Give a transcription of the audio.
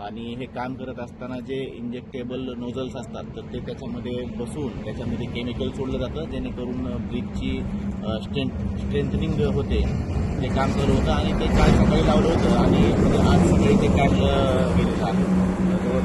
आणि हे काम करत असताना जे इंजेक्टेबल नोझल्स असतात तर ते त्याच्यामध्ये बसून त्याच्यामध्ये केमिकल सोडलं जातं जेणेकरून ब्रिजची स्ट्रेंथ स्ट्रेंथनिंग होते. ते काम चालू होतं आणि ते काल सकाळी लावलं होतं आणि आज सकाळी ते काढलं गेलं.